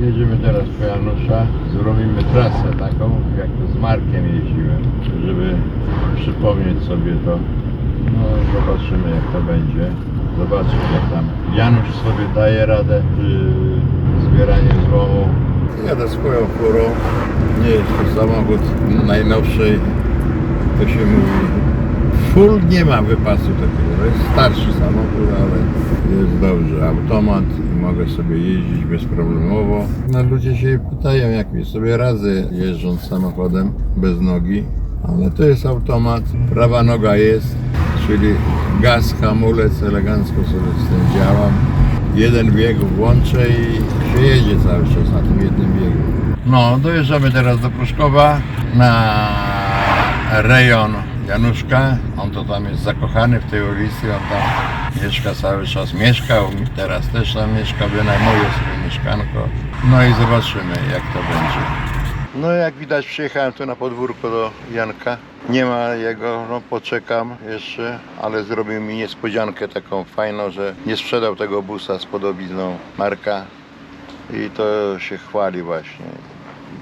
Jedziemy teraz po Janusza, zrobimy trasę taką, jak to z Markiem jeździłem, żeby przypomnieć sobie to. No zobaczymy jak to będzie. Zobaczyć jak tam Janusz sobie daje radę przy zbieraniu złomu. Jadę swoją furą. Nie jest to samochód najnowszej, to się mówi. Full nie ma wypasu takiego. Jest starszy samochód, ale jest dobrze. Automat i mogę sobie jeździć bezproblemowo. No, ludzie się pytają, jak mi sobie radzę jeżdżąc samochodem bez nogi. Ale to jest automat, prawa noga jest, czyli gaz, hamulec, elegancko sobie z tym działam. Jeden bieg włączę i się jedzie cały czas na tym jednym biegu. No, dojeżdżamy teraz do Pruszkowa na rejon Januszka. On to tam jest zakochany w tej ulicy, on tam mieszka cały czas. Mieszkał, teraz też tam mieszka, wynajmuje sobie mieszkanko. No i zobaczymy jak to będzie. No jak widać przyjechałem tu na podwórko do Janka. Nie ma jego, no poczekam jeszcze, ale zrobił mi niespodziankę taką fajną, że nie sprzedał tego busa z podobizną Marka i to się chwali właśnie.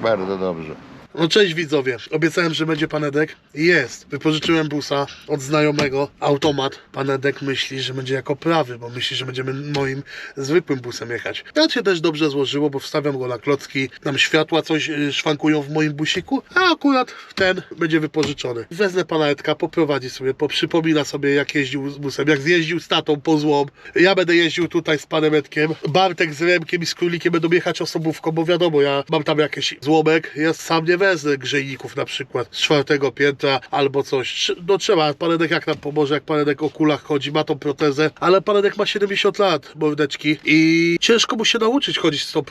Bardzo dobrze. No cześć widzowie, obiecałem, że będzie pan Edek. I Jest. Wypożyczyłem busa od znajomego, automat. Pan Edek myśli, że będzie jako prawy, bo myśli, że będziemy moim zwykłym busem jechać. Tak się też dobrze złożyło, bo wstawiam go na klocki, tam światła coś y, szwankują w moim busiku, a akurat ten będzie wypożyczony. Wezmę pana Edka, poprowadzi sobie, poprzypomina sobie jak jeździł z busem, jak zjeździł z tatą po złom. Ja będę jeździł tutaj z panem Edkiem. Bartek z Remkiem i z Królikiem będą jechać osobówką, bo wiadomo, ja mam tam jakiś złomek, ja sam nie wezmę grzejników na przykład z czwartego piętra albo coś. No trzeba, Panedek jak nam pomoże, jak Panedek o kulach chodzi, ma tą protezę, ale Panedek ma 70 lat, mordeczki i ciężko mu się nauczyć chodzić z tą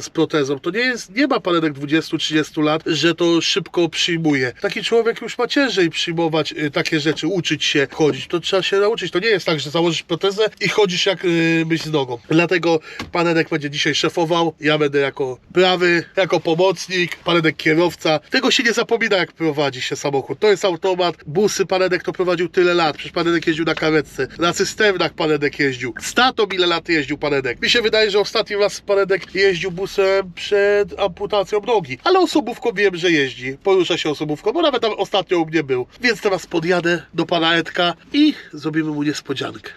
z protezą. To nie jest, nie ma Panedek 20-30 lat, że to szybko przyjmuje. Taki człowiek już ma ciężej przyjmować y, takie rzeczy, uczyć się chodzić. To trzeba się nauczyć. To nie jest tak, że założysz protezę i chodzisz jak y, z nogą. Dlatego Panedek będzie dzisiaj szefował, ja będę jako prawy, jako pomocnik, Panedek kierowca. Tego się nie zapomina, jak prowadzi się samochód. To jest automat. Busy Panedek to prowadził tyle lat. Przecież Panedek jeździł na karetce. Na cysternach Panedek jeździł. Z tatą ile lat jeździł Panedek. Mi się wydaje, że ostatni raz Panedek jeździł busem przed amputacją nogi. Ale osobówką wiem, że jeździ. Porusza się osobówką, bo nawet tam ostatnio u mnie był. Więc teraz podjadę do pana Edka i zrobimy mu niespodziankę.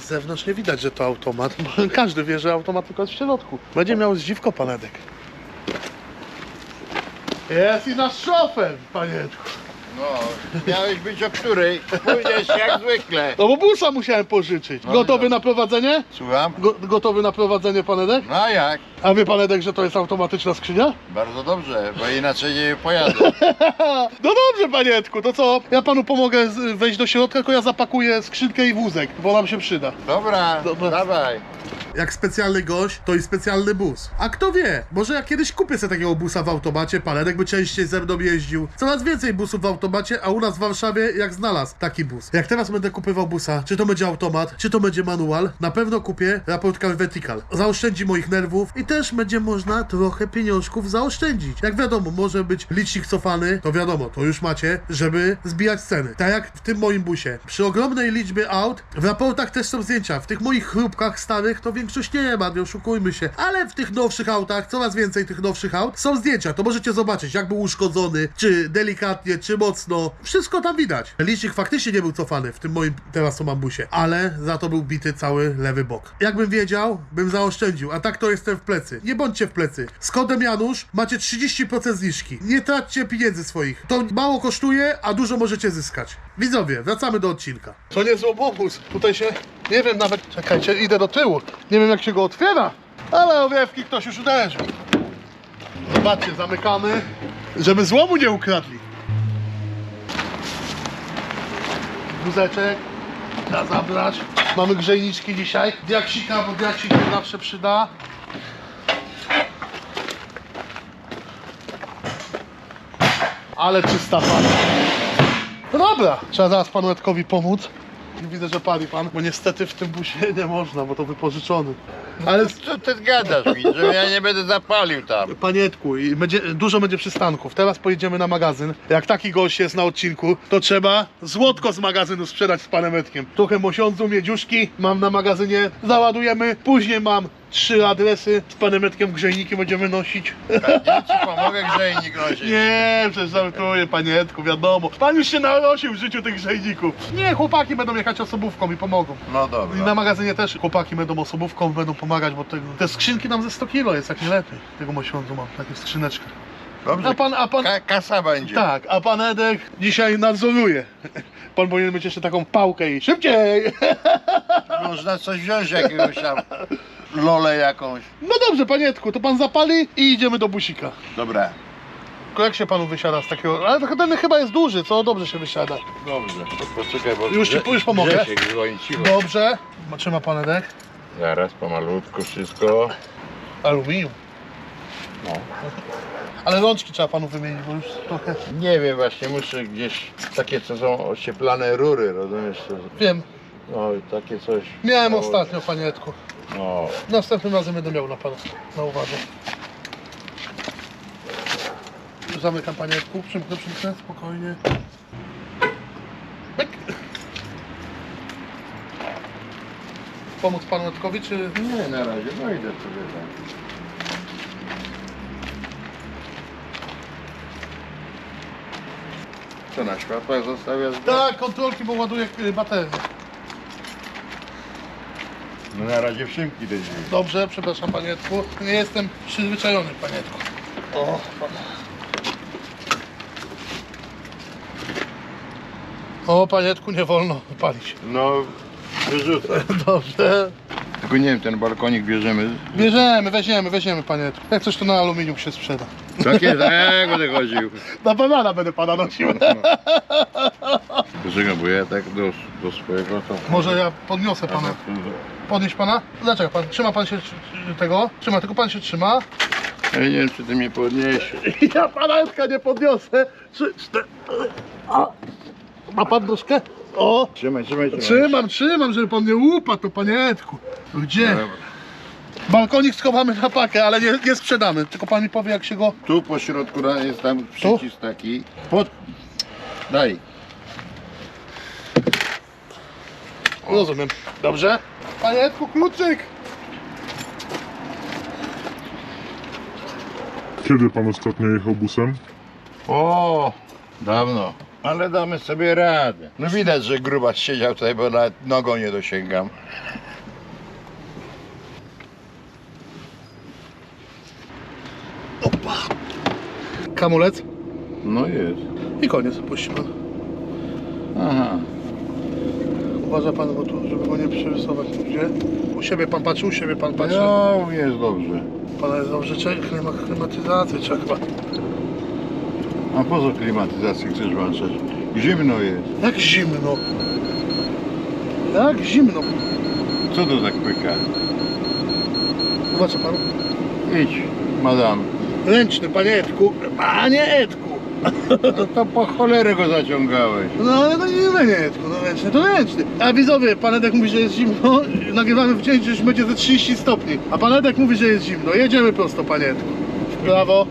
Z zewnątrz nie widać, że to automat. Każdy wie, że automat tylko jest w środku. Będzie miał zdziwko panedek. Jest i nasz szofer, panieczku. No, miałeś być o której? Pójdziesz jak zwykle. No bo busa musiałem pożyczyć. No Gotowy i na prowadzenie? Słucham? Go, gotowy na prowadzenie panedek? No a jak? A wie panedek, że to jest automatyczna skrzynia? Bardzo dobrze, bo inaczej nie pojadę. No dobrze, panietku, to co? Ja panu pomogę z- wejść do środka, tylko ja zapakuję skrzynkę i wózek, bo nam się przyda. Dobra, Dobra. dawaj. Jak specjalny gość, to i specjalny bus. A kto wie, może ja kiedyś kupię sobie takiego busa w automacie, Paledek by częściej ze mną jeździł. Coraz więcej busów w automacie, a u nas w Warszawie jak znalazł taki bus. Jak teraz będę kupywał busa, czy to będzie automat, czy to będzie manual, na pewno kupię Raport Car Vertical. Zaoszczędzi moich nerwów i też będzie można trochę pieniążków zaoszczędzić. Jak wiadomo, może być licznik cofany, to wiadomo, to już macie, żeby zbijać ceny. Tak jak w tym moim busie. Przy ogromnej liczbie aut, w raportach też są zdjęcia. W tych moich chrupkach starych to większość nie ma, nie oszukujmy się. Ale w tych nowszych autach, coraz więcej tych nowszych aut, są zdjęcia. To możecie zobaczyć, jak był uszkodzony, czy delikatnie, czy mocno. Wszystko tam widać. Licznik faktycznie nie był cofany w tym moim teraz co mam busie, ale za to był bity cały lewy bok. Jakbym wiedział, bym zaoszczędził, a tak to jestem w plecy. Nie bądźcie w plecy. Z kodem Janusz macie 30% zniżki. Nie traćcie pieniędzy swoich. To mało kosztuje, a dużo możecie zyskać. Widzowie, wracamy do odcinka. To nie obóz. Tutaj się, nie wiem nawet, czekajcie, idę do tyłu. Nie wiem jak się go otwiera, ale owiewki ktoś już uderzył. Zobaczcie, zamykamy, żeby złomu nie ukradli. Wózeczek, trzeba zabrać. Mamy grzejniczki dzisiaj. Diaksika, bo diaksik się zawsze przyda. Ale czysta para. No dobra, trzeba zaraz panu Edkowi pomóc. Widzę, że pali pan, bo niestety w tym busie nie można, bo to wypożyczony. Ale Co ty gadasz mi, że ja nie będę zapalił tam? Panietku, i będzie, dużo będzie przystanków. Teraz pojedziemy na magazyn. Jak taki gość jest na odcinku, to trzeba złotko z magazynu sprzedać z panem Edkiem. Trochę mosiądzu, miedziuszki mam na magazynie, załadujemy. Później mam trzy adresy z panem Edkiem grzejniki będziemy nosić. Ja ci pomogę grzejnik nosić. Nie, przecież żartuję, panie Edku, wiadomo. Pan już się narosił w życiu tych grzejników. Nie, chłopaki będą jechać osobówką i pomogą. No I dobra. na magazynie też chłopaki będą osobówką, będą pomagać, bo te, te skrzynki nam ze 100 kilo jest jak nie lepiej. Tego mosiądzu mam, takie skrzyneczki. Dobrze. A pan, a pan, Ka kasa będzie. tak, a pan Edek dzisiaj nadzoruje. Pan powinien mieć jeszcze taką pałkę i szybciej! Można coś wziąć, jakiegoś tam lolę jakąś. No dobrze, panie Edku, to pan zapali i idziemy do busika. Dobra. Tylko Jak się panu wysiada z takiego... Ale to ten chyba jest duży, co? Dobrze się wysiada. Dobrze. To poczekaj, bo Już ci- Grze- już pomogę. Grzesiek dzwoni cicho. Dobrze. Trzyma pan Edek. Zaraz pomalutku wszystko. Aluminium. No. Ale rączki trzeba panu wymienić, bo już trochę... Nie wiem, właśnie muszę gdzieś takie co są ocieplane rury, rozumiesz? To- Wiem, No i takie coś. miałem No, ostatnio, panie No. Następnym razem będę miał na pana na uwadze. Zamykam panie Edku, przymknę, przymknę, spokojnie. Myk. Pomóc panu Edkowi, czy... Nie, na razie, no idę sobie tam. Co na światłach zostawiasz? Tak, kontrolki, bo ładuję y, baterię. No na razie w szymki też jest. Dobrze, przepraszam panie Edku. Nie jestem przyzwyczajony, panie Edku. O, pan. O, panie Edku, nie wolno palić. No, wyrzucę. Dobrze. Tylko nie wiem, ten balkonik bierzemy. Bierzemy, weźmiemy, weźmiemy, panie Edku. Jak coś to na aluminium się sprzeda. Tak jest, a jak będę chodził? Na banana będę pana nosił. Poczekaj, bo ja tak do, do swojego to... Może ja podniosę pana. Podnieść pana? Dlaczego pan? Trzyma pan się tego? Trzyma, tylko pan się trzyma. Ja nie wiem, czy ty mnie podniesiesz. Ja pana Edka nie podniosę. Trzy, cztery. O. Ma pan troszkę? O! Trzymaj, trzymaj, trzymaj. Trzymam, trzymam, żeby pan nie upadł, to panie Edku. Gdzie? Dobra. Balkonik schowamy na pakę, ale nie, nie sprzedamy. Tylko pan mi powie, jak się go. Tu po środku jest tam przycisk taki. Pod... Daj. Rozumiem. Dobrze? Panie Edku, kluczyk! Kiedy pan ostatnio jechał busem? O, dawno. Ale damy sobie radę. No widać, że grubas siedział tutaj, bo nawet nogą nie dosięgam. Opa! Kamulec No jest. i koniec, puści pan. Aha. Uważa pan, bo tu, żeby go nie przerysować gdzie? U siebie pan patrzy, u siebie pan patrzy. No, jest dobrze. Pana jest dobrze, czekaj, klima, klimatyzację trzeba chyba. A po co klimatyzację chcesz włączać? Zimno jest. Jak zimno. Jak zimno. Co to tak pyka? Uważa pan? Idź, madam. Ręczny, panie Edku. Panie Edku! No to po cholerę go zaciągałeś. No ale to nie Edku, no ręczny to ręczny. A widzowie, pan Edek mówi, że jest zimno. Nagrywamy w dzień, że już będzie ze 30 stopni. A pan Edek mówi, że jest zimno. Jedziemy prosto, panie Edku. W prawo.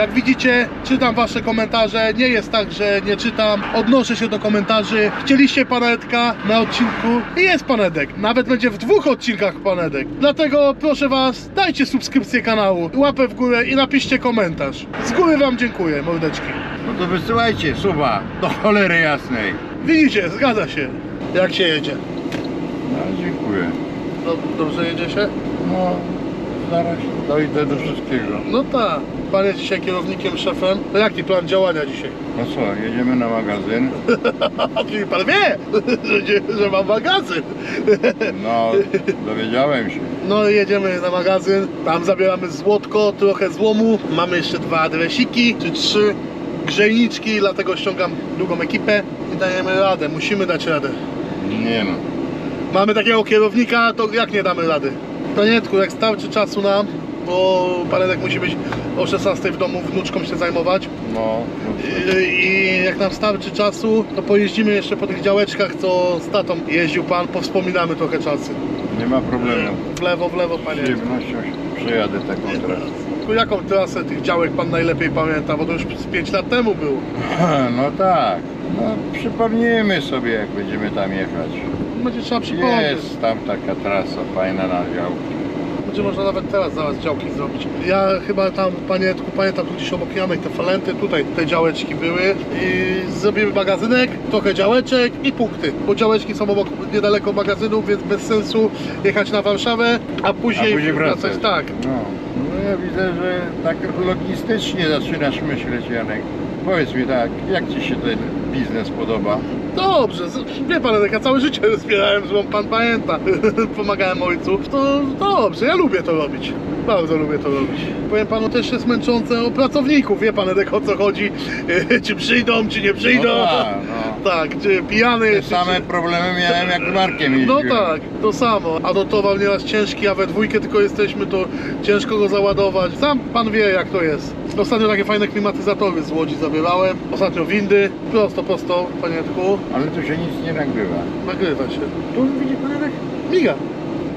Jak widzicie, czytam wasze komentarze. Nie jest tak, że nie czytam. Odnoszę się do komentarzy. Chcieliście pana Edka na odcinku i jest pan Edek. Nawet będzie w dwóch odcinkach pan Edek. Dlatego proszę was, dajcie subskrypcję kanału, łapę w górę i napiszcie komentarz. Z góry wam dziękuję, mordeczki. No to wysyłajcie suba do cholery jasnej. Widzicie, zgadza się. Jak się jedzie? No, dziękuję. Dob- Dobrze jedzie się? No, zaraz dojdę do wszystkiego. No tak. Pan jest dzisiaj kierownikiem, szefem. To jaki plan działania dzisiaj? No co, jedziemy na magazyn? Czyli pan wie, że, nie- że mam magazyn. No, dowiedziałem się. No i jedziemy na magazyn, tam zabieramy złotko, trochę złomu, mamy jeszcze dwa adresiki, czy trzy grzejniczki, dlatego ściągam drugą ekipę i dajemy radę, musimy dać radę. Nie no. Mamy takiego kierownika, to jak nie damy rady? Panie Edku, jak starczy czasu nam, bo Panenek musi być o 16 w domu wnuczką się zajmować. No, I, I jak nam starczy czasu, to pojeździmy jeszcze po tych działeczkach, co z tatą jeździł pan, powspominamy trochę czasy. nie ma problemu. W lewo, w lewo, Z panie. przyjemnością przejadę taką trasę. Tu Jaką trasę tych działek pan najlepiej pamięta, bo to już z 5 lat temu było. No tak. No, przypomnijmy sobie, jak będziemy tam jechać. Będzie trzeba przypomnieć. Jest tam taka trasa fajna na działki. Będzie można nawet teraz zaraz działki zrobić. Ja chyba tam, panie Edku, pamiętam tu gdzieś obok Janek te falenty, tutaj te działeczki były i zrobimy magazynek, trochę działeczek i punkty, bo działeczki są obok niedaleko magazynu, więc bez sensu jechać na Warszawę, a później, A później wracać. Tak. No. no ja widzę, że tak logistycznie zaczynasz myśleć, Janek. Powiedz mi tak, jak Ci się ten biznes podoba? Dobrze, wie pan, jak ja całe życie zbierałem, że pan pamięta, pomagałem ojcu, to dobrze, ja lubię to robić. Bardzo lubię to robić. Powiem panu, też jest męczące o pracowników, wie pan, jak o co chodzi, czy przyjdą, czy nie przyjdą. No tak, no. Tak, czy pijany Te same czy... problemy miałem jak z Markiem No tak, to samo. A do towar nieraz ciężki, a we dwójkę tylko jesteśmy, to ciężko go załadować. Sam pan wie, jak to jest. Ostatnio takie fajne klimatyzatory z Łodzi zabierałem. Ostatnio windy. Prosto, prosto, panietku. Ale tu się nic nie nagrywa. Nagrywa się. Tu widzi pan jak miga.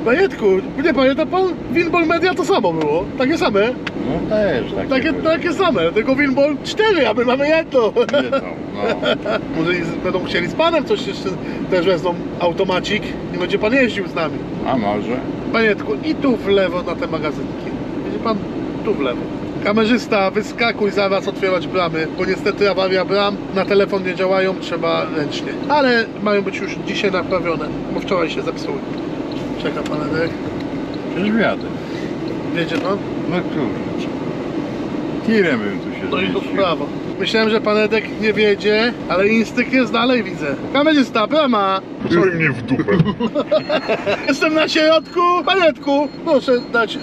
Panietku, nie pamięta pan? Winball Media to samo było. Takie same. No też takie. Takie, były. takie same. Tylko Winball 4, a my mamy jedno. Wiedzą, no. Może i z- będą chcieli z panem coś jeszcze też wezmą automacik i będzie pan jeździł z nami. A może? Panietku, i tu w lewo na te magazynki. Widzi pan? Tu w lewo. Kamerzysta, wyskakuj zaraz otwierać bramy, bo niestety awaria bram, na telefon nie działają, trzeba ręcznie. Ale mają być już dzisiaj naprawione, bo wczoraj się zepsuły. Czeka pan Edek. Przecież wiadę. Wiedzie pan? No kurczę. Tirem bym tu się No i tu w zmieścił. prawo. Myślałem, że pan Edek nie wiedzie, ale instynkt jest dalej, widzę. Kamerzysta, brama! Daj mnie w dupę. Jestem na środku! Panetku, proszę dać yy,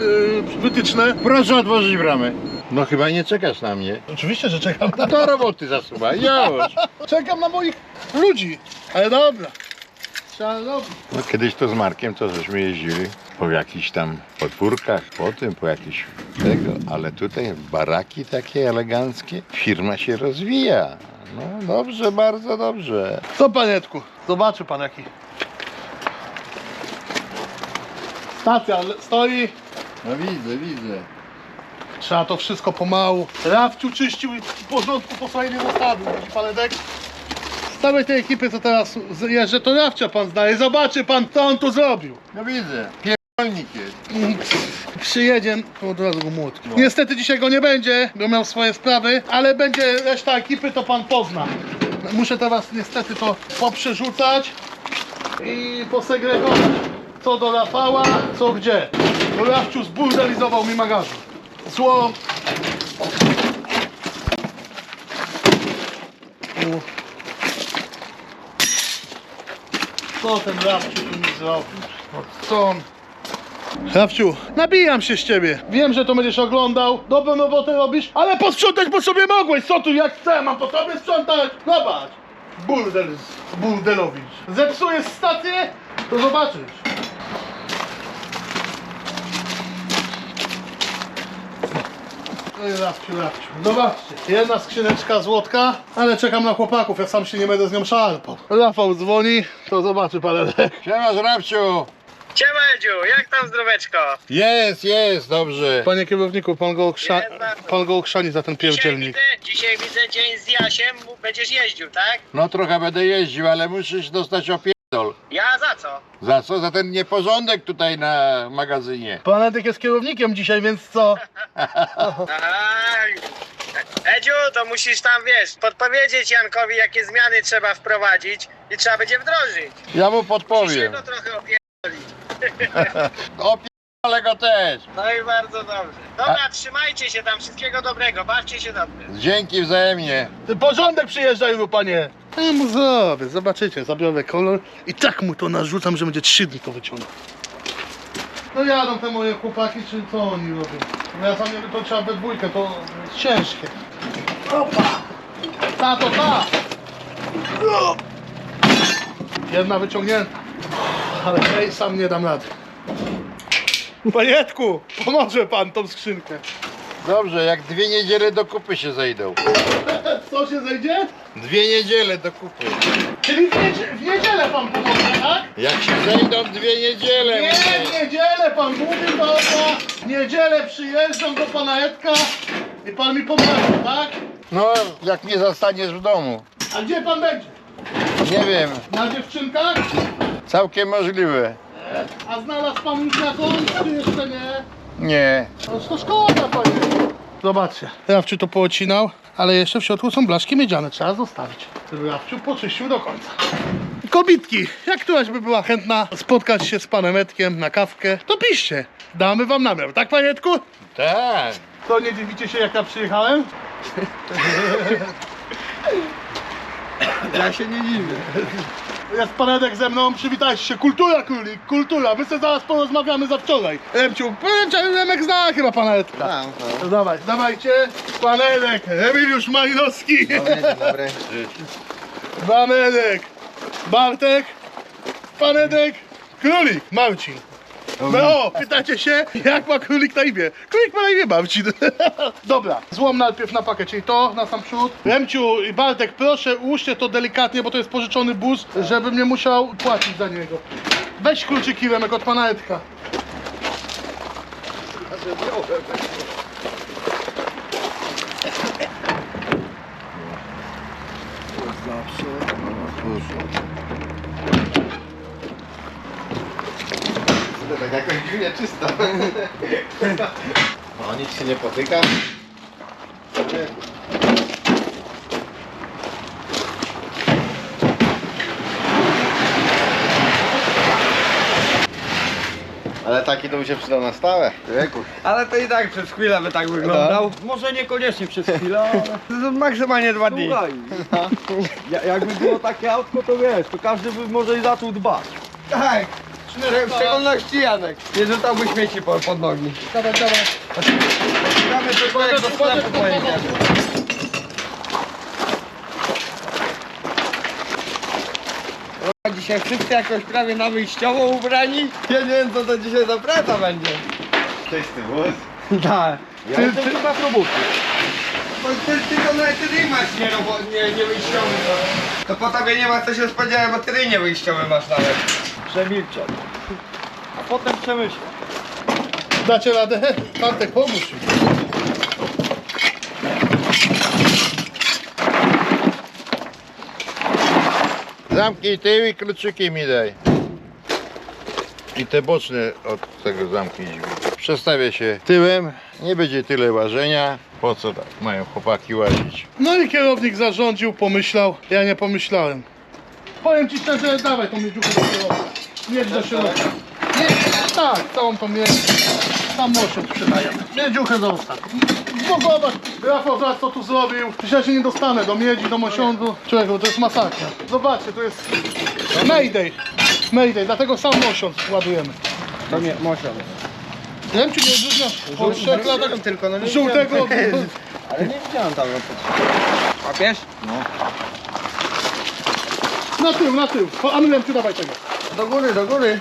wytyczne. Proszę otworzyć bramę. No chyba nie czekasz na mnie. Oczywiście, że czekam na Do roboty zasuwa, już. Czekam na moich ludzi. Ale dobra. Trzeba robić. No kiedyś to z Markiem to żeśmy jeździli po jakichś tam podwórkach, po tym, po jakiś tego, ale tutaj baraki takie eleganckie, firma się rozwija. No dobrze, bardzo dobrze. Co panietku? Zobaczy pan jaki. Stacja le- stoi. No widzę, widzę. Trzeba to wszystko pomału. Rafciu czyścił i w porządku po swojej nie zostawił. Widzi pan Edek? Całej tej ekipy co teraz jeżdżę to Rafcia pan zdaje. Zobaczy pan co on tu zrobił. No widzę, pierdolnik jest. Przyjedzie, to od razu go młotki. Niestety dzisiaj go nie będzie, bo miał swoje sprawy, ale będzie reszta ekipy, to pan pozna. Muszę teraz niestety to poprzerzucać i posegregować. Co do Rafała, co gdzie. Bo Rafciu zburdelizował mi magazyn. Zło. U. Co ten Rafciu tu mi zrobił? Co on? Rafciu, nabijam się z ciebie. Wiem, że to będziesz oglądał. Dobrą robotę robisz, ale posprzątać po sobie mogłeś. Co tu, jak chcę, mam po sobie sprzątać. Zobacz. Burdel, z- burdelowicz. Zepsujesz stację, to zobaczysz. Oj, Rafciu, Rafciu. Zobaczcie, jedna skrzyneczka złotka, ale czekam na chłopaków, ja sam się nie będę z nią szarpał. Rafał dzwoni, to zobaczy parę Siema Zrabciu! Siema Edziu, jak tam zdroweczko? Jest, jest, dobrze. Panie kierowniku, pan go, okrza... Jest bardzo. pan go okrzani za ten Dzisiaj pierdzielnik. widzę, dzisiaj widzę dzień z Jasiem, będziesz jeździł, tak? No trochę będę jeździł, ale musisz dostać Ja za co? Za co? Za ten nieporządek tutaj na magazynie. Pan Edek jest kierownikiem dzisiaj, więc co? Aha. Edziu, to musisz tam, wiesz, podpowiedzieć Jankowi, jakie zmiany trzeba wprowadzić i trzeba będzie wdrożyć. Ja mu Musisz podpowiem. trochę opierdolić. Opierdolę go też. No i bardzo dobrze. Dobra, trzymajcie się tam, wszystkiego dobrego, bawcie się dobrze. Dzięki wzajemnie. Ty porządek przyjeżdżaj mu, panie! Ja mu zrobię, zobaczycie, zabiorę kolor i tak mu to narzucam, że będzie trzy dni to wyciągnął. No jadą te moje chłopaki, czy co oni robią? No ja sam nie wiem, to trzeba we dwójkę, to jest ciężkie. Opa! Ta, to ta! O! Jedna wyciągnięta. Ale tej sam nie dam rady. Panietku, pomoże pan tą skrzynkę. Dobrze, jak dwie niedziele do kupy się zejdą. Co się zejdzie? Dwie niedziele do kupy. Czyli w, niedzie w niedzielę pan pomoże, tak? Jak się zejdą dwie niedziele. Nie, w niedzielę pan mówi, dobra. W niedzielę przyjeżdżam do pana Edka i pan mi pomoże, tak? No, jak mnie zastaniesz w domu. A gdzie pan będzie? Nie wiem, Na dziewczynkach? całkiem możliwe. A znalazł pan już jakąś, czy jeszcze nie? Nie. No to szkoda, panie. Zobaczcie, Rafciu to poocinał, ale jeszcze w środku są blaszki miedziane, trzeba zostawić. Rafciu poczyścił do końca. Kobitki, jak któraś by była chętna spotkać się z panem Edkiem na kawkę, to piszcie. Damy wam namiar, tak panie Edku? Tak. To nie dziwicie się jak ja przyjechałem? Ja się nie dziwię. Jest pan Edek ze mną, przywitajcie się. Kultura, królik, kultura. My sobie zaraz porozmawiamy za wczoraj. Remciu, powiem ci, Remek zna chyba pana Edka. Tak, No dawaj, dawajcie. Pan Edek, Emiliusz Malinowski. Dobry, dobry. Pan Edek, Bartek, pan Edek, królik, Marcin. No, o, pytacie się, jak ma królik na imię? Królik ma na imię Marcin. Dobra, złom najpierw na pakę, czyli to na sam przód. Remciu i Bartek, proszę ułóżcie to delikatnie, bo to jest pożyczony bus, żebym nie musiał płacić za niego. Weź kluczyki Remek od pana Edka. To tak jakoś dziwnie czysto. O, nic się nie potyka. Ale taki to by się przydał na stałe. Wieku. Ale to i tak przez chwilę by tak wyglądał. Może niekoniecznie przez chwilę, ale to maksymalnie dwa dni. Słuchaj, ja- jakby było takie autko, to wiesz, to każdy by może i za to dbać. Tak, w szczególności Janek. Nie rzucałby śmieci po, pod nogi. Dawaj, dawaj. Mamy tylko jak do sklepu pojedziemy. O, Dzisiaj wszyscy jakoś prawie na wyjściowo ubrani. Ja nie wiem co to dzisiaj za praca będzie. Czysty wóz. Tak. Ja Ty, jestem ty, chyba bo ty tylko nawet ty masz nie, robo- nie, nie wyjściowy. To, to po tobie nie ma co się spodziewać, bo ty nie wyjściowy masz nawet. Przemilczę. A potem przemyślę. Dacie radę? Bartek, pomóż mi. Zamknij tył i kluczyki mi daj. I te boczne od tego zamknij drzwi. Przestawię się tyłem, nie będzie tyle ważenia. Po co tak mają chłopaki łazić? No i kierownik zarządził, pomyślał, ja nie pomyślałem. Powiem ci szczerze, dawaj tą miedziuchę do środka. Miedź do środka. Tak, całą tą miedź. Tam moszą sprzedajemy. Miedziuchę zostaw. No zobacz, Rafał zobacz co tu zrobił. Przecież ja się nie dostanę do miedzi, do mosiądzu. Człowieku, to jest masakra. Zobaczcie, to jest Mayday. Mayday, dlatego sam mosiądz ładujemy. To nie, Mosia. Nie wiem, czy nie odróżniasz po trzech latach tylko, no nie żółtego. Ale nie widziałem tam. Łapiesz? Na tył, na tył. Po Amylem, czy dawaj tego. Do góry, do góry.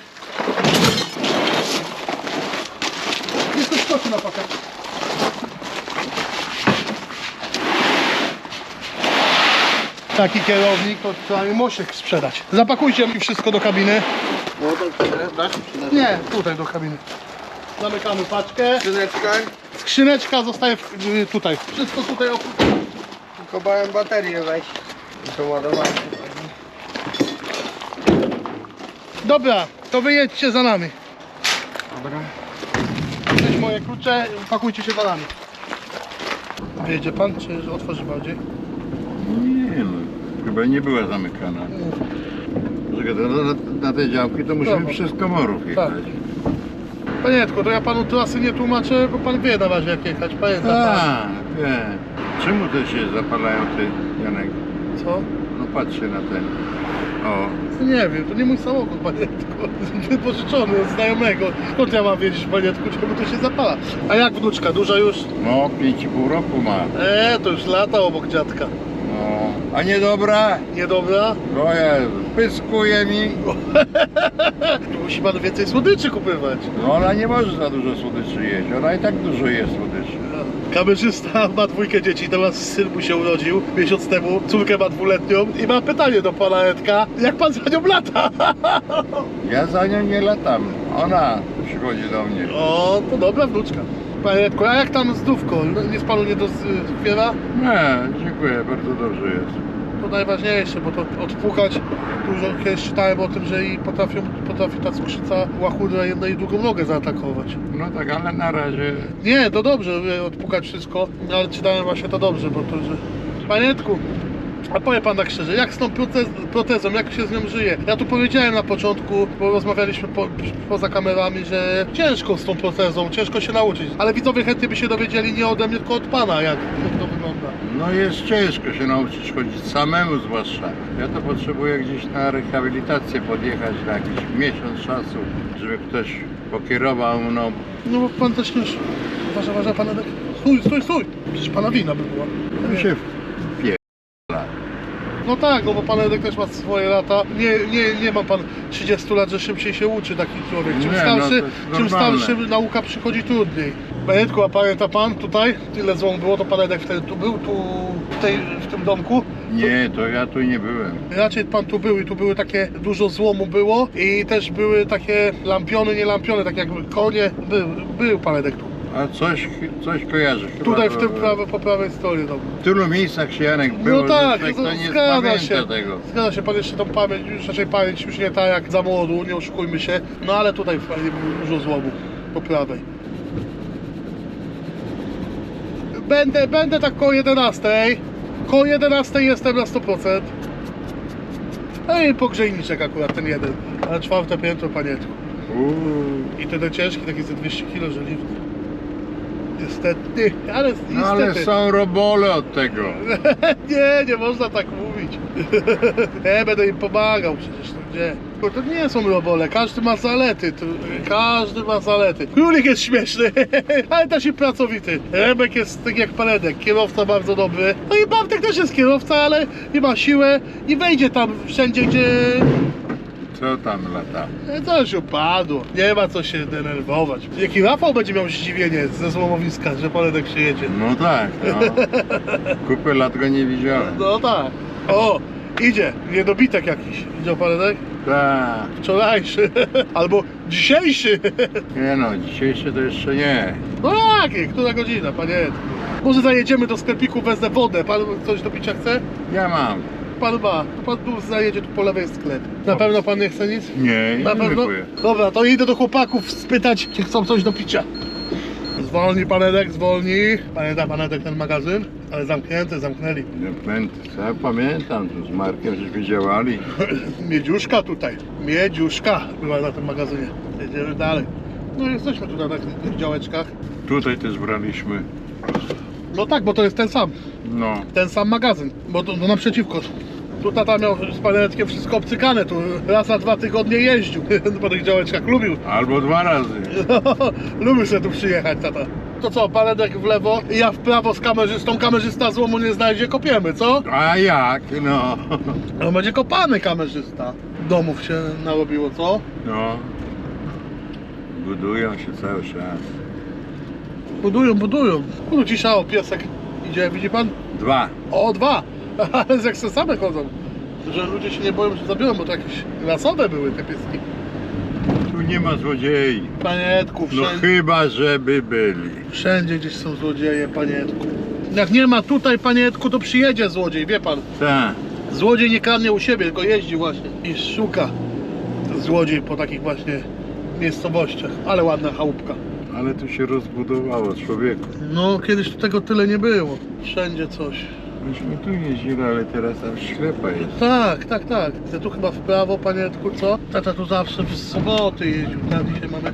Jesteś skoczy na pakę. Taki kierownik to trzeba mi Mosiek sprzedać. Zapakujcie mi wszystko do kabiny. No to dasz przydać. Nie, tutaj do kabiny. Zamykamy paczkę. Skrzyneczka. Skrzyneczka zostaje w, y, tutaj. Wszystko tutaj oprócz. Tylko bałem baterię weź. I to ładowanie. Dobra, to wyjedźcie za nami. Dobra. Weź moje klucze, pakujcie się za nami. Wyjedzie pan, czy otworzy bardziej? Nie no, chyba nie była zamykana. Czekaj, to Na, na te działki to musimy Dobra. przez komorów jechać. Panie Edku, to ja panu trasy nie tłumaczę, bo pan wie na razie jak jechać, pamiętam. Tak, wiem. Czemu te się zapalają ty, Janek? Co? No patrzcie na ten. O, Nie wiem, to nie mój samochód, panie Edku. Wypożyczony od znajomego. Skąd ja mam wiedzieć, panie Edku, czemu to się zapala? A jak wnuczka, duża już? no 5,5 roku ma. Eee, to już lata obok dziadka. No, a nie dobra? Niedobra? O Jezu. pyskuje mi. Musi pan więcej słodyczy kupywać. No ona nie może za dużo słodyczy jeść, ona i tak dużo je słodyczy. Kamerzysta ma dwójkę dzieci, teraz syn mu się urodził miesiąc temu, córkę ma dwuletnią i ma pytanie do pana Edka, jak pan za nią lata? Ja za nią nie latam, ona przychodzi do mnie. O, to dobra wnuczka. Panie Edku, a jak tam? No, Nic panu nie doskwiera? Nie, dziękuję, bardzo dobrze jest. Najważniejsze, bo to odpukać. Dużo kiedyś czytałem o tym, że i potrafią, potrafi ta cukrzyca łachudra jedną i drugą nogę zaatakować. No tak, ale na razie Nie, to dobrze, odpukać wszystko, ale czytałem właśnie to dobrze, bo to, że... Panie Edku, a powie pan tak szczerze, jak z tą protez protezą, jak się z nią żyje? Ja tu powiedziałem na początku, bo rozmawialiśmy po, poza kamerami, że ciężko z tą protezą, ciężko się nauczyć. Ale widzowie chętnie by się dowiedzieli nie ode mnie, tylko od pana, jak. No jest ciężko się nauczyć chodzić samemu zwłaszcza. Ja to potrzebuję gdzieś na rehabilitację podjechać na jakiś miesiąc czasu, żeby ktoś pokierował mną. No bo pan też już... Uważa, uważa pan Edek? Stój, stój, stój! Przecież pana wina by była. Mi się wpie... No tak, no bo pan Edek też ma swoje lata. Nie, nie, nie ma pan 30 lat, że szybciej się uczy taki człowiek. Czym Nie, no starszy, jest czym normalne. starszy nauka przychodzi trudniej. Panie Edku, a pamięta pan tutaj? Tyle złą było, to pan Edek wtedy tu był, tu w, tej, w tym domku. Nie, to ja tu nie byłem. Raczej pan tu był i tu były takie, dużo złomu było i też były takie lampiony, nie lampiony, tak jakby konie. Był, był pan Edek tu. A coś, coś kojarzę. Chyba Tutaj w to- tym prawo, po prawej stronie domu. W tylu miejscach się Janek było, No tak, że człowiek to to nie zgadza pamięta się. tego. Zgadza się, pan jeszcze tą pamięć, już raczej pamięć już nie ta jak za młodu, nie oszukujmy się. No ale tutaj fajnie było dużo złomu po prawej. Będę, będę tak koło 11. Koło 11 jestem na 100%. No i pogrzejniczek akurat ten jeden. Ale czwarte piętro panietku. Uuu. I ten ciężki, taki ze 200 kg żeliwny. Niestety, ale No ale niestety. są robole od tego. Nie, nie można tak mówić. Nie, będę im pomagał przecież, to gdzie? Bo to nie są robole, każdy ma zalety, każdy ma zalety. Królik jest śmieszny, ale też i pracowity. Remek jest tak jak paledek, kierowca bardzo dobry. No i Bartek też jest kierowca, ale nie ma siłę i wejdzie tam wszędzie, gdzie Co tam lata? E, Coś upadło, nie ma co się denerwować. Jaki Rafał będzie miał zdziwienie ze złomowiska, że paledek przyjedzie. No tak, no. Kupę lat go nie widziałem. No tak. O, idzie, niedobitek jakiś. Widział paledek? Tak. Wczorajszy. Albo dzisiejszy. Nie no, dzisiejszy to jeszcze nie. No jakie? Która godzina, panie? Może zajedziemy do sklepiku, wezmę wodę. Pan coś do picia chce? Ja mam. Pan ma. To pan tu zajedzie, tu po lewej sklep. Na pewno pan nie chce nic? Nie, Na nie pewno? kupuję. Dobra, to idę do chłopaków spytać, czy chcą coś do picia. Zwolni pan Edek, zwolni. Pamięta pan Edek ten magazyn? Ale zamknięty, zamknęli. Nie pamiętam, co ja pamiętam, tu z Markiem żeśmy działali. Miedziuszka tutaj. Miedziuszka była na tym magazynie. Jedziemy dalej. No jesteśmy tutaj na tych działeczkach. Tutaj też braliśmy. No tak, bo to jest ten sam. No. Ten sam magazyn. Bo to, to naprzeciwko. Tu tata miał z paneleczkiem wszystko obcykane. Tu raz na dwa tygodnie jeździł po tych działeczkach. Lubił. Albo dwa razy. Lubił sobie tu przyjechać tata. To co, paledek w lewo i ja w prawo z kamerzystą. Kamerzysta złomu nie znajdzie, kopiemy, co? A jak? No. No będzie kopany kamerzysta. Domów się narobiło, co? No. Budują się cały czas. Budują, budują. Tu ciszało, piesek idzie, widzi pan? Dwa. O, dwa! Ale jak se same chodzą. Że ludzie się nie boją, że zabiorą, bo to jakieś rasowe były te pieski. Tu nie ma złodziei. Panie Edku, No wszędzie, chyba, żeby byli. wszędzie gdzieś są złodzieje, panie Edku. Jak nie ma tutaj, panie Edku, to przyjedzie złodziej, wie pan. Tak. Złodziej nie kradnie u siebie, tylko jeździ właśnie i szuka złodziej po takich właśnie miejscowościach. Ale ładna chałupka. Ale tu się rozbudowało człowieku. No, kiedyś tu tego tyle nie było. Wszędzie coś. Myśmy tu jeździli, ale teraz tam ślepa jest. Tak, tak, tak. Ty tu chyba w prawo, panie co? Tata tu zawsze w soboty jeździł. Tak, dzisiaj mamy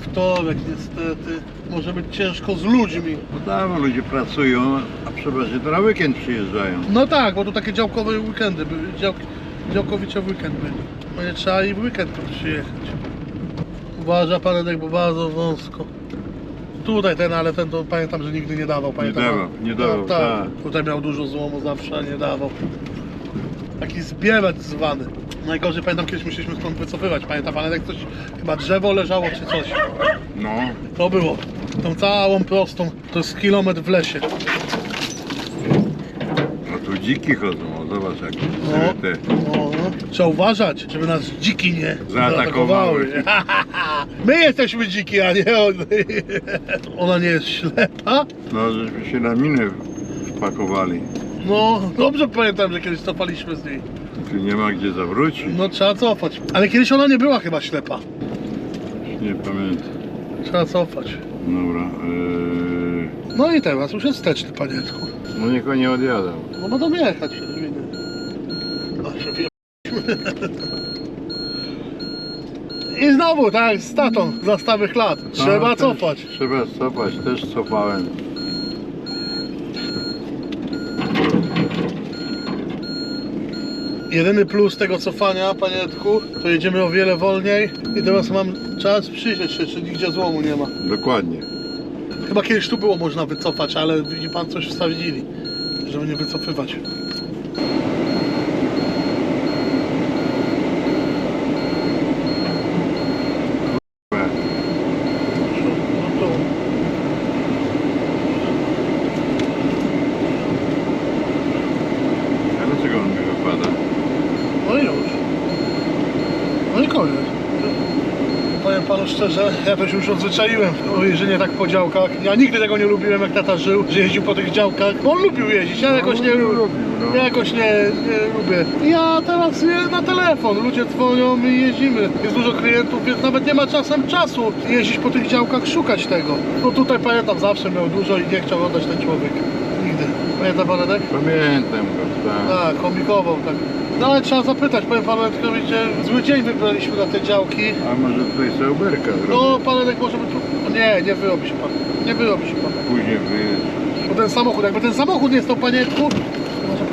wtorek niestety. Może być ciężko z ludźmi. No tam ludzie pracują, a przeważnie to na weekend przyjeżdżają. No tak, bo tu takie działkowe weekendy były. Dział, działkowicze weekend byli. Nie trzeba i w weekend tu przyjechać. Uważa pan Edek, bo bardzo wąsko. Tutaj ten, ale ten to pamiętam, że nigdy nie dawał. Pamiętam, dawał, nie dawał, No, tak. tak. Tutaj miał dużo złomu zawsze, nie dawał. Taki zbieracz zwany. Najgorzej pamiętam kiedyś musieliśmy stąd wycofywać. Pamięta pan, jak coś, chyba drzewo leżało czy coś. No, To było. Tą całą prostą, to jest kilometr w lesie. No dziki chodzą, o zobacz jak No. te. No, trzeba uważać, żeby nas dziki nie Zaatakowały. My jesteśmy dziki, a nie on. Ona nie jest ślepa. No, żeśmy się na minę wpakowali. No, dobrze pamiętam, że kiedyś cofaliśmy z niej. Tu nie ma gdzie zawrócić. No trzeba cofać. Ale kiedyś ona nie była chyba ślepa. Nie pamiętam. Trzeba cofać. Dobra, yy... No i teraz już jest wsteczny, panieczku. no niech oni odjadą. No będą jechać się winny. A się wie... I znowu, tak jak z tatą za starych lat. Trzeba No, cofać. Też, trzeba cofać, też cofałem. Jedyny plus tego cofania, panie Edku, to jedziemy o wiele wolniej i teraz mam czas przyjrzeć się, czy nigdzie złomu nie ma. Dokładnie. Chyba kiedyś tu było można wycofać, ale widzi pan coś wstawili, żeby nie wycofywać. No to... A dlaczego on mi wypada? No i już. No i koniec. Powiem panu szczerze, ja to się już odzwyczaiłem jeżdżenie tak po działkach. Ja nigdy tego nie lubiłem jak tata żył, że jeździł po tych działkach. On lubił jeździć, ja jakoś nie lubię. no. Ja jakoś nie, nie lubię. Ja teraz na telefon, ludzie dzwonią i jeździmy. Jest dużo klientów, więc nawet nie ma czasem czasu jeździć po tych działkach, szukać tego. No tutaj pamiętam, zawsze miał dużo i nie chciał oddać ten człowiek. Nigdy. Pamięta pan Edek? Pamiętam go, tak. Tak, komikował tak. No ale trzeba zapytać, powiem panu Edkowicie, zły dzień wybraliśmy na te działki. A może tutaj sobie uberka No zrobić? pan Edek może by Nie, nie wyrobi się pan. Nie wyrobi się pan. Później wyjeżdż. Bo ten samochód, jakby ten samochód nie stał panie Edku,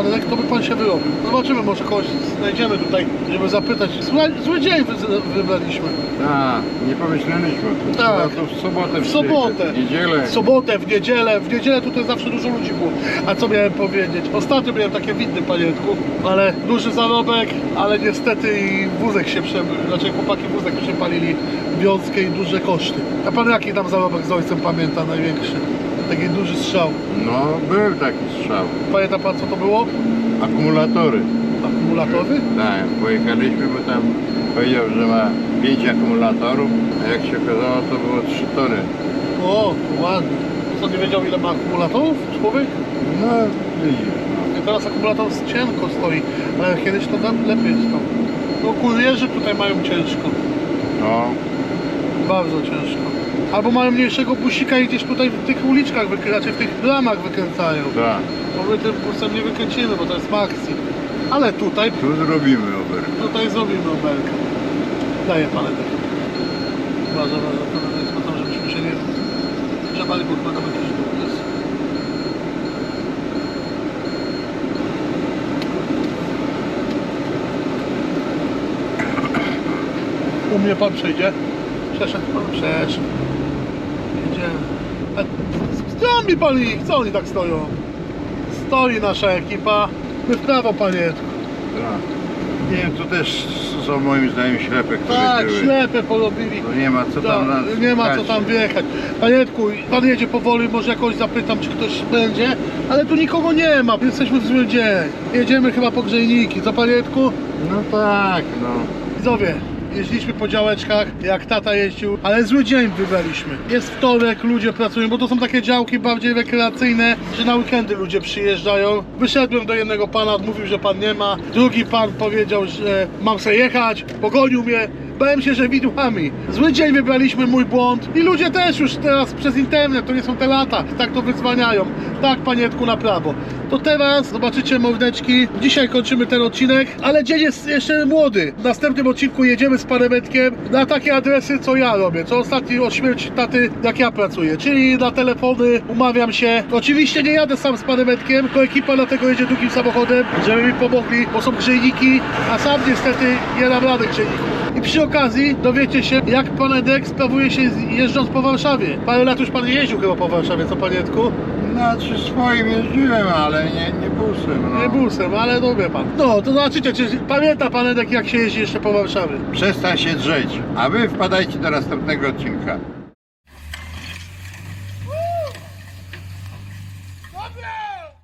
pan Edek, to by pan się wyrobił. Zobaczymy, może kogoś znajdziemy tutaj, żeby zapytać. Zły, zły dzień wy, wybraliśmy. Tak, nie pomyśleliśmy. Tak. To w sobotę W sobotę. W niedzielę. W sobotę, w niedzielę, w niedzielę tutaj zawsze dużo ludzi było. A co miałem powiedzieć? Ostatnio miałem takie windy, panienku, ale duży zarobek, ale niestety i wózek się prze... znaczy chłopaki wózek przepalili, wiązkę i duże koszty. A pan jaki tam zarobek z ojcem pamięta największy? Taki duży strzał. No, był taki strzał. Pamięta pan co to było? Akumulatory. Akumulatory? Tak, pojechaliśmy, bo tam powiedział, że ma 5 akumulatorów, a jak się okazało, to było 3 tory. O, ładnie. Co nie wiedział ile ma akumulatorów człowiek? No, widzisz. I teraz akumulator cienko stoi, ale kiedyś to tam lepiej stał. No kurierzy tutaj mają ciężko. No, Bardzo ciężko. Albo mają mniejszego busika i gdzieś tutaj w tych uliczkach, wykrę- znaczy w tych bramach wykręcają. tak. Bo my tym busem nie wykręcimy, bo to jest maxi. Ale tutaj, Tu zrobimy oberkę. tutaj zrobimy obelkę. Daję paletę. Uważam, uważam, paletę, po to, żebyśmy się nie grzebali, bo chyba dół jest. U mnie pan przejdzie? Przeszedł pan? A co mi pan ich? Co oni tak stoją? Stoi nasza ekipa. My w prawo, panie. Tak. Nie wiem, tu też są moim zdaniem ślepe, które Tak, były. ślepę porobili. No nie ma co tam Tak, nie ma co tam wjechać. Panietku, pan jedzie powoli, może jakoś zapytam, czy ktoś będzie, ale tu nikogo nie ma, jesteśmy w zły dzień. Jedziemy chyba po grzejniki, co panietku? No tak, no. Widzowie, jeździliśmy po działeczkach, jak tata jeździł, ale zły dzień wybraliśmy. Jest wtorek, ludzie pracują, bo to są takie działki bardziej rekreacyjne, że na weekendy ludzie przyjeżdżają. Wyszedłem do jednego pana, mówił, że pan nie ma. Drugi pan powiedział, że mam sobie jechać, pogonił mnie. Bałem się, że widłami. Zły dzień wybraliśmy, mój błąd. I ludzie też już teraz przez internet, to nie są te lata, tak to wyzwaniają. Tak, panietku, na prawo. To teraz zobaczycie mordeczki. Dzisiaj kończymy ten odcinek, ale dzień jest jeszcze młody. W następnym odcinku jedziemy z panemetkiem na takie adresy, co ja robię. Co ostatni od śmierci taty, jak ja pracuję. Czyli na telefony, umawiam się. Oczywiście nie jadę sam z panemetkiem, to ekipa dlatego jedzie drugim samochodem, żeby mi pomogli, bo są grzejniki, a sam niestety nie dam rady grzejników. I przy okazji dowiecie się, jak pan Edek sprawuje się jeżdżąc po Warszawie. Parę lat już pan jeździł chyba po Warszawie, co panie Edku? Znaczy swoim jeździłem, ale nie, nie busem. No. Nie busem, ale wie pan. No, to zobaczycie, czy pamięta pan Edek jak się jeździ jeszcze po Warszawie. Przestań się drzeć, a wy wpadajcie do następnego odcinka.